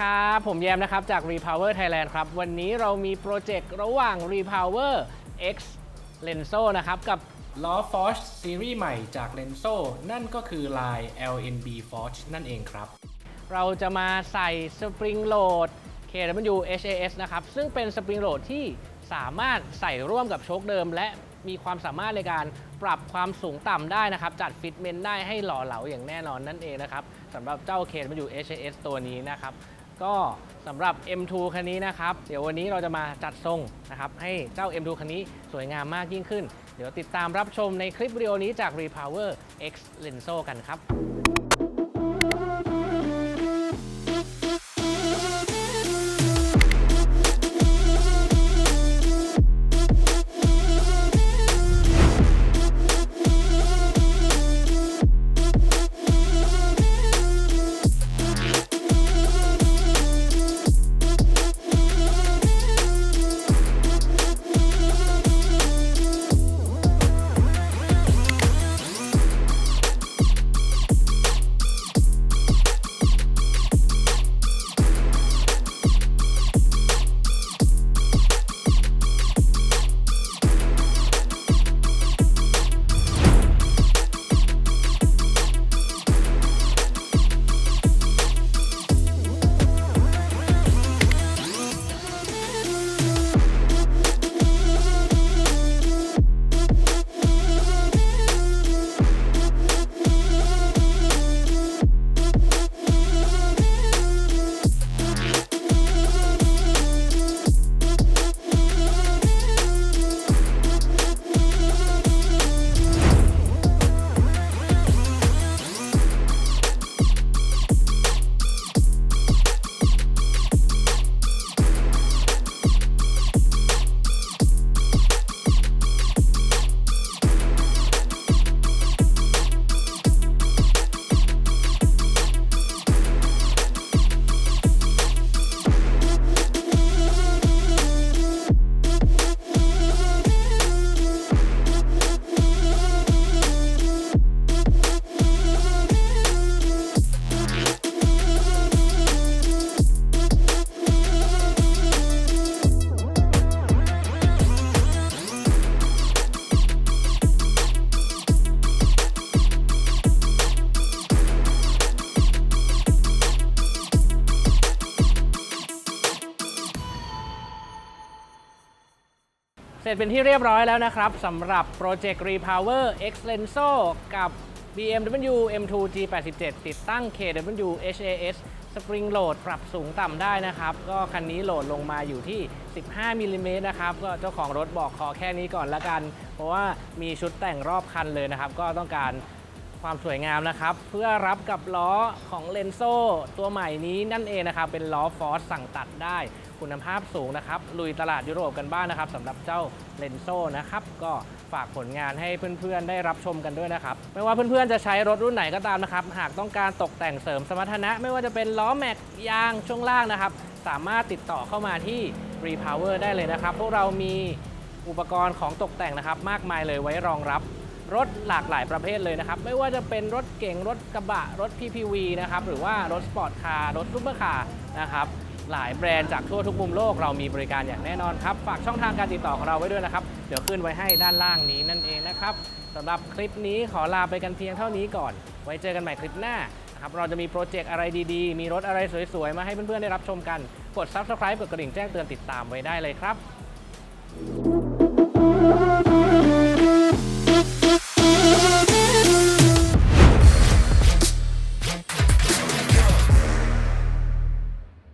ครับ ผมแยมนะครับ จาก Repower Thailand ครับ วันนี้เรามีโปรเจกต์ระหว่าง Repower X Lenso นะครับ กับล้อ Forge ซีรีส์ใหม่จาก Lenso นั่นก็คือลาย LNB Forge นั่นเองครับ เราจะมาใส่สปริงโหลด KW HAS นะครับ ซึ่งเป็นสปริงโหลดที่สามารถใส่ร่วมกับโชคเดิม และมีความสามารถในการปรับความสูงต่ำได้นะครับ จัดฟิตเมนต์ได้ให้หล่อเหลาอย่างแน่นอนนั่นเองนะครับสำหรับเจ้า KW HAS ตัวนี้นะครับ ก็สำหรับ M2 คันนี้นะครับ เดี๋ยววันนี้เราจะมาจัดทรงนะครับให้เจ้า M2 คันนี้สวยงามมากยิ่งขึ้น เดี๋ยวติดตามรับชมในคลิปวิดีโอนี้จาก Repower X Lenso กันครับ เสร็จเป็นที่เรียบร้อยแล้วนะครับสำหรับโปรเจกต์ Repower X Lenso กับ BMW M2 G87 ติดตั้ง KW HAS Spring Load ปรับสูงต่ำได้นะครับ ก็คันนี้โหลดลงมาอยู่ที่ 15มิลลิเมตรนะครับ ก็เจ้าของรถบอกขอแค่นี้ก่อนละกัน เพราะว่ามีชุดแต่งรอบคันเลยนะครับ ก็ต้องการ ความสวยงามนะครับ เพื่อรับกับล้อของเลนโซตัวใหม่นี้นั่นเองนะครับ เป็นล้อฟอร์สสั่งตัดได้คุณภาพสูงนะครับ ลุยตลาดยุโรปกันบ้างนะครับสำหรับเจ้าเลนโซนะครับ ก็ฝากผลงานให้เพื่อนๆ ได้รับชมกันด้วยนะครับ ไม่ว่าเพื่อนๆ จะใช้รถรุ่นไหนก็ตามนะครับ หากต้องการตกแต่งเสริมสมรรถนะ ไม่ว่าจะเป็นล้อแม็กยางช่วงล่างนะครับ สามารถติดต่อเข้ามาที่ Repower ได้เลยนะครับ พวกเรามีอุปกรณ์ของตกแต่งนะครับ มากมายเลยไว้รองรับ รถหลากหลายประเภทเลยนะครับ ไม่ว่าจะเป็นรถเก๋งรถกระบะรถ PPV นะครับหรือว่ารถสปอร์ตคาร์รถซุปเปอร์คาร์นะครับหลายแบรนด์จากทั่วทุกมุมโลกเรามีบริการอย่างแน่นอนครับ ฝากช่องทางการติดต่อของเราไว้ด้วยนะครับ เดี๋ยวขึ้นไว้ให้ด้านล่างนี้นั่นเองนะครับสำหรับคลิปนี้ขอลาไปกันเพียงเท่านี้ก่อน ไว้เจอกันใหม่คลิปหน้านะครับเราจะมีโปรเจกต์อะไรดีๆ มีรถอะไรสวยๆ มาให้เพื่อนๆ ได้รับชมกัน กด Subscribe กดกระดิ่งแจ้งเตือนติดตามไว้ได้เลยครับ